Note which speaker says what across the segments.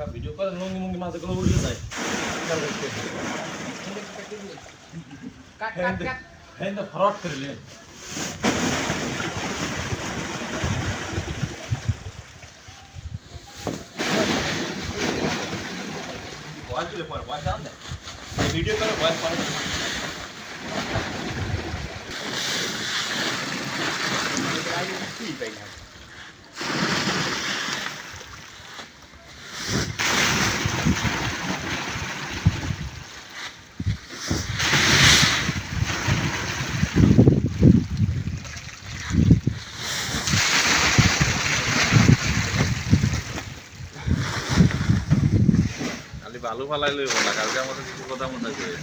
Speaker 1: આખા વિડીયો પર લોંગી મોંગી
Speaker 2: માથે
Speaker 1: ગળો
Speaker 2: ઉડી જાય
Speaker 1: કાટ કાટ કાટ
Speaker 3: હે તો ફરોટ કરી લે વાંચી લે પણ વાંચ આવ ને વિડીયો કરો
Speaker 4: વાંચ પણ Thank you. বালু ফালাই লইব না কালকের মতো কিছু কথা মনে করে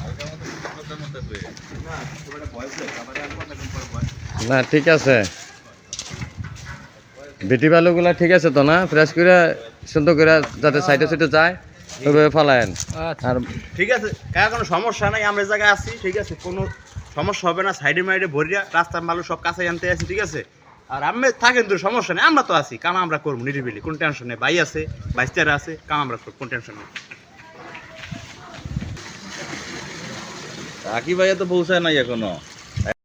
Speaker 4: কালকের মতো কিছু কথা করে
Speaker 3: না আমাদের
Speaker 5: ঠিক আছে। বিটি বালুগুলা ঠিক আছে তো না? ফ্রেশ করে সুন্দর করে যাতে সাইডে সাইডে যায় তবে ফালায়েন। আর
Speaker 3: ঠিক আছে কার কোনো সমস্যা নাই আমরা জায়গায় আছি ঠিক আছে? কোনো সমস্যা হবে না সাইডে মাইডে ভরিয়া রাস্তার মালু সব কাছে আনতে আছি ঠিক আছে? আর আমি থাকেন তো সমস্যা নেই, আমরা তো আছি, কাম আমরা করব নিরিবিলি, কোন টেনশন নেই, ভাই আছে বাইস্তারা আছে, কাম আমরা করব, কোন টেনশন নেই।
Speaker 4: আকি ভাইয়া তো পৌঁছায় নাই এখনও।